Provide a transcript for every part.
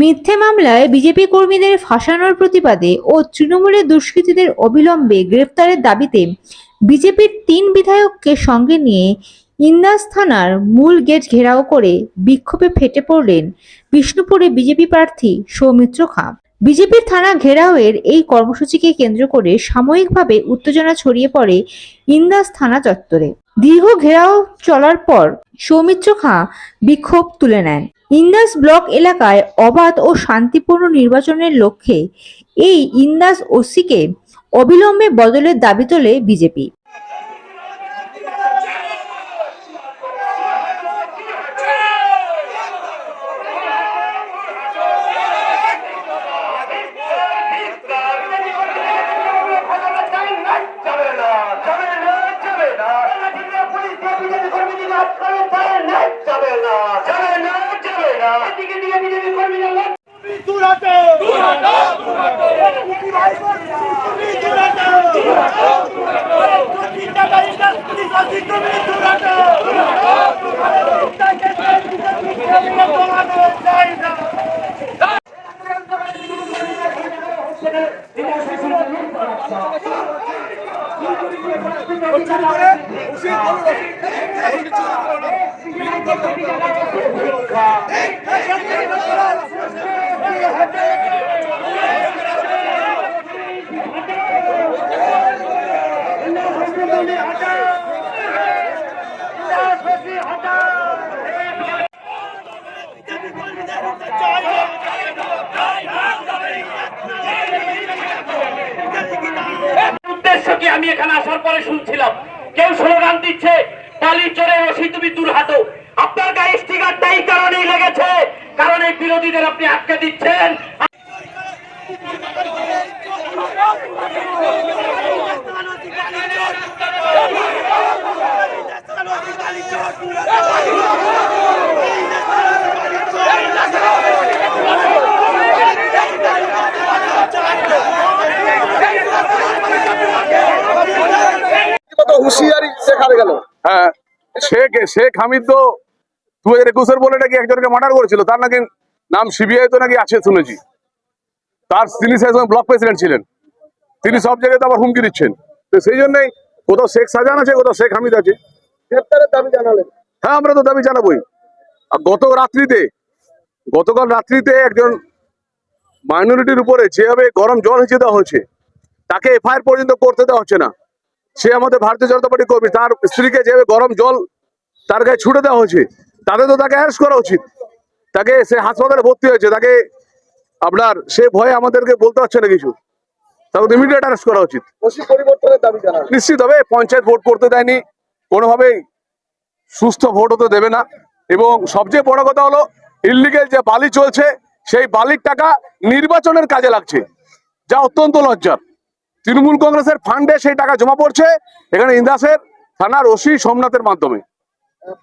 মিথ্যে মামলায় বিজেপি কর্মীদের ফাঁসানোর প্রতিবাদে ও তৃণমূলের দুষ্কৃতীদের অবিলম্বে গ্রেফতারের দাবিতে বিজেপির তিন বিধায়ককে সঙ্গে নিয়ে ইন্দাস থানার মূল গেট ঘেরাও করে বিক্ষোভে ফেটে পড়লেন বিষ্ণুপুরে বিজেপি প্রার্থী সৌমিত্র খাঁ। বিজেপির থানা ঘেরাওয়ের এই কর্মসূচিকে কেন্দ্র করে সাময়িকভাবে উত্তেজনা ছড়িয়ে পড়ে ইন্দাস থানা চত্বরে। দীর্ঘ ঘেরাও চলার পর সৌমিত্র খাঁ বিক্ষোভ তুলে নেন। ইন্দাস ব্লক এলাকায় অবাধ ও শান্তিপূর্ণ নির্বাচনের লক্ষ্যে এই ইন্দাস ওসিকে অবিলম্বে বদলের দাবি তোলে বিজেপি দুরাটো দুরাটো দুরাটো তুমি দুরাটো দুরাটো দুরাটো তুমি টাকা ইন্ডাস পুলিশ আছে তুমি দুরাটো দুরাটো দুরাটো তাকে তুমি দমানো যায় না উদ্দেশ্য কি, আমি এখানে আসার পরে শুনছিলাম। কেউ স্লোগান দিচ্ছে তালি চড়ে রসি তুমি দূর হাঁটো আপনার গায়ে স্টিকারটা এই কারণেই লেগেছে, কারণ এই বিরোধীদের আপনি আটকে দিচ্ছেন। হুঁশিয়ারি দেখাবে গেল। হ্যাঁ শেখ শেখ হামিদ তো দু হাজার একুশের বলে নাকি একজনকে মার্ডার করেছিল তার নাকি নাম সিবিআই তো নাকি আছে শুনেছি। তার তিনি সেই সময় ব্লক প্রেসিডেন্ট ছিলেন। তিনি সব জায়গায় তো আবার হুমকি দিচ্ছেন। তো সেই জন্যই কোথাও শেখ শাহজাহান আছে কোথাও শেখ হামিদ আছে। গ্রেপ্তারের দাবি জানালেন। হ্যাঁ আমরা তো দাবি জানাবোই। আর গত রাত্রিতে গতকাল রাত্রিতে একজন মাইনরিটির উপরে যেভাবে গরম জল হেঁচে দেওয়া হয়েছে তাকে এফআইআর পর্যন্ত করতে দেওয়া হচ্ছে না। সে আমাদের ভারতীয় জনতা পার্টি কর্মী তার স্ত্রীকে যেভাবে গরম জল তার গায়ে ছুটে দেওয়া হয়েছে তাদের তো তাকে অ্যারেস্ট করা উচিত। তাকে সে হাসপাতালে ভর্তি হয়েছে তাকে আপনার সে ভয়ে আমাদেরকে বলতে হচ্ছে না কিছু। তাকে ইমিডিয়েট অ্যারেস্ট করা উচিত। নিশ্চিত হবে পঞ্চায়েত ভোট করতে দেয়নি কোনোভাবেই সুস্থ ভোট হতে দেবে না। এবং সবচেয়ে বড় কথা হলো ইলিগেল যে বালি চলছে সেই বালির টাকা নির্বাচনের কাজে লাগছে। যা অত্যন্ত লজ্জার। তৃণমূল কংগ্রেসের ফান্ডে সেই টাকা জমা পড়ছে। এখানে ইন্দাসের থানার ওসি সোমনাথের মাধ্যমে।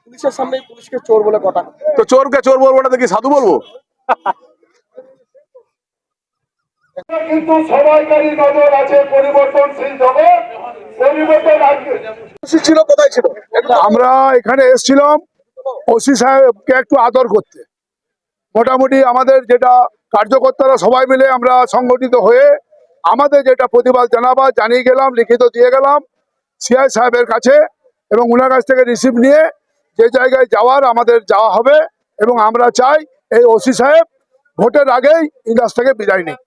পুলিশের সামনেই পুলিশকে চোর বলে কটা তো চোরকে চোর বলব দেখি সাধু বলব? কিন্তু সবাইকারই নজর আছে পরিবর্তনশীল জগৎ পরিবর্তন আসবে। ছিল কোথায় ছিল? আমরা এখানে এসেছিলাম ওসি সাহেবকে একটু আদর করতে। মোটামুটি আমাদের যেটা কার্যকর্তারা সবাই মিলে আমরা সংগঠিত হয়ে আমাদের যেটা প্রতিবাদ জানাবা জানিয়ে গেলাম লিখিত দিয়ে গেলাম সিআই সাহেবের কাছে এবং ওনার কাছ থেকে রিসিভ নিয়ে যে জায়গায় যাওয়ার আমাদের যাওয়া হবে এবং আমরা চাই এই ওসি সাহেব ভোটের আগেই ইন্দাস থেকে বিদায় নিই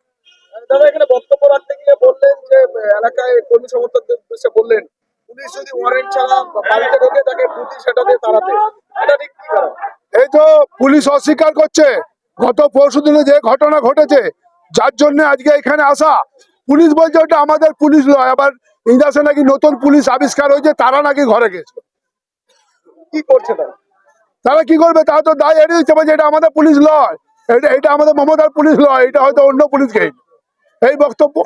দাদা এখানে বক্তব্য রাখতে গিয়ে বললেন যে এলাকায় কর্মী সমর্থকদের উদ্দেশ্যে বললেন পুলিশ যদি ওয়ারেন্ট ছাড়া বাড়িতে ঢোকে তাকে বুদ্ধি সেটা দিয়ে তাড়াতে। এটা ঠিক কি এই তো পুলিশ অস্বীকার করছে। গত পরশু দিনে যে ঘটনা ঘটেছে যার জন্য আজকে এখানে আসা পুলিশ বলছে ওটা আমাদের পুলিশ নয় আবার ইন্দাসে নাকি নতুন পুলিশ আবিষ্কার হয়েছে তারা নাকি ঘরে গেছে। কি করছে তারা? তারা কি করবে? তারা তো দায় এড়িয়ে দিচ্ছে বলছে এটা আমাদের পুলিশ নয় এটা এটা আমাদের মমতার পুলিশ নয় এটা হয়তো অন্য পুলিশকে এই বক্তব্য।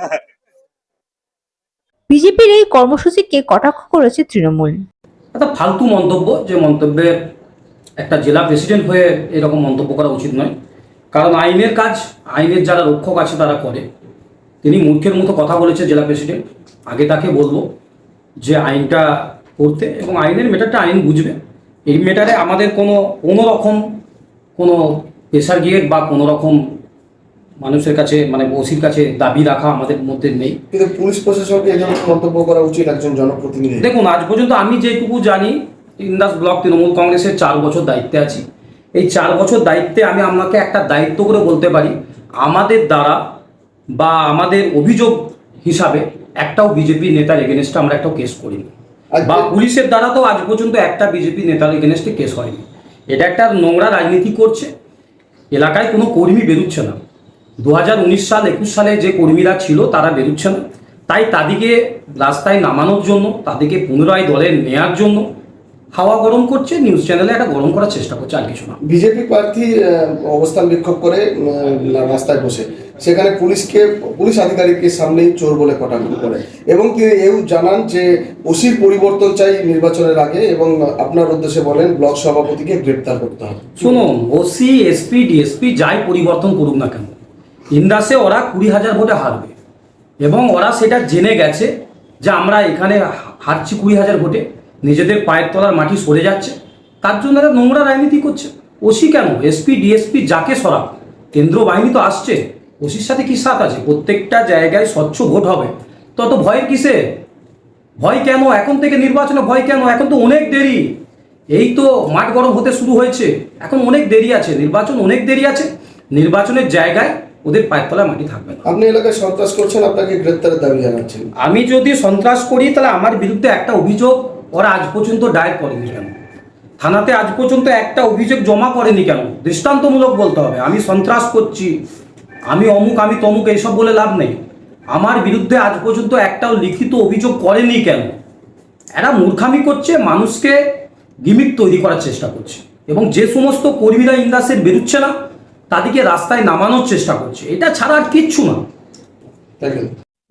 বিজেপির এই কর্মসূচিকে কটাক্ষ করেছে তৃণমূল? একটা ফালতু মন্তব্য যে মন্তব্যে একটা জেলা প্রেসিডেন্ট হয়ে এরকম মন্তব্য করা উচিত নয়। কারণ আইনের কাজ আইনের যারা রক্ষক আছে তারা করে। তিনি মূর্খের মতো কথা বলেছে জেলা প্রেসিডেন্ট। আগে তাকে বলব যে আইনটা করতে এবং আইনের মেটারটা আইন বুঝবে। এই মেটারে আমাদের কোনো কোনো রকম কোনো প্রেশার গিয়ে বা কোনো রকম মানুষের কাছে মানে ওসির কাছে দাবি রাখা আমাদের মধ্যে নেই। কিন্তু পুলিশ প্রশাসনকে এই ধরনের মন্তব্য করা উচিত একজন জনপ্রতিনিধি দেখুন আজ পর্যন্ত আমি যেটুকু জানি ইন্দাস ব্লক তৃণমূল কংগ্রেসের চার বছর দায়িত্বে আছি। এই চার বছর দায়িত্বে আমি আপনাকে একটা দায়িত্ব করে বলতে পারি। আমাদের দ্বারা বা আমাদের অভিযোগ হিসাবে একটাও বিজেপি নেতার এগেনস্টে আমরা একটাও কেস করিনি। আজকে- বা পুলিশের দ্বারা তো আজ পর্যন্ত একটা বিজেপি নেতার এগেনস্টে কেস হয়নি। এটা একটা নোংরা রাজনীতি করছে। এলাকায় কোনো কর্মী বেরোচ্ছে না। দু হাজার উনিশ সাল একুশ সালে যে কর্মীরা ছিল তারা বেরোচ্ছে না। তাই তাদেরকে রাস্তায় নামানোর জন্য তাদেরকে পুনরায় দলে নেয়ার জন্য হাওয়া গরম করছে নিউজ চ্যানেলে একটা গরম করার চেষ্টা করছে আর কিছু না। বিজেপি প্রার্থী অবস্থান বিক্ষোভ করে রাস্তায় বসে। সেখানে পুলিশকে পুলিশ আধিকারিকের সামনেই চোর বলে কটাক্ষ করে। এবং তিনি এও জানান যে ওসির পরিবর্তন চাই নির্বাচনের আগে এবং আপনার উদ্দেশ্যে বলেন ব্লক সভাপতিকে গ্রেপ্তার করতে হবে। শুনুন ওসি এসপি ডিএসপি যাই পরিবর্তন করুক না কেন ইন্দাসে ওরা কুড়ি হাজার ভোটে হারবে। এবং ওরা সেটা জেনে গেছে যে আমরা এখানে হারছি কুড়ি হাজার ভোটে। নিজেদের পায়ের তলার মাটি সরে যাচ্ছে। তার জন্য এরা নোংরা রাজনীতি করছে। ওসি কেন? এসপি ডিএসপি যাকে সরাব? কেন্দ্র বাহিনী তো আসছে। ওসির সাথে কি সাথ আছে? প্রত্যেকটা জায়গায় স্বচ্ছ ভোট হবে। তত ভয় কিসে? ভয় কেন? এখন থেকে নির্বাচনে ভয় কেন? এখন তো অনেক দেরি। এই তো মাঠ গরম হতে শুরু হয়েছে। এখন অনেক দেরি আছে। নির্বাচন অনেক দেরি আছে। নির্বাচনের জায়গায় ওদের পায়ের তলায় মাটি থাকবে না। আপনি এলাকায় সন্ত্রাস করছেন আপনাকে গ্রেপ্তারের দাবি জানাচ্ছেন। আমি যদি সন্ত্রাস করি তাহলে আমার বিরুদ্ধে একটা অভিযোগ ওরা আজ পর্যন্ত দায়ের করেনি কেন? থানাতে আজ পর্যন্ত একটা অভিযোগ জমা করেনি কেন? দৃষ্টান্তমূলক বলতে হবে। আমি সন্ত্রাস করছি। আমি অমুক, আমি তমুক, এইসব বলে লাভ নেই। আমার বিরুদ্ধে আজ পর্যন্ত একটাও লিখিত অভিযোগ করেনি কেন? এরা মূর্খামি করছে, মানুষকে গিমিক তৈরি করার চেষ্টা করছে। এবং যে সমস্ত কর্মীরা ইন্দাসের বেরোচ্ছে না, তাদেরকে রাস্তায় নামানোর চেষ্টা করছে। এটা ছাড়া আর কিচ্ছু না।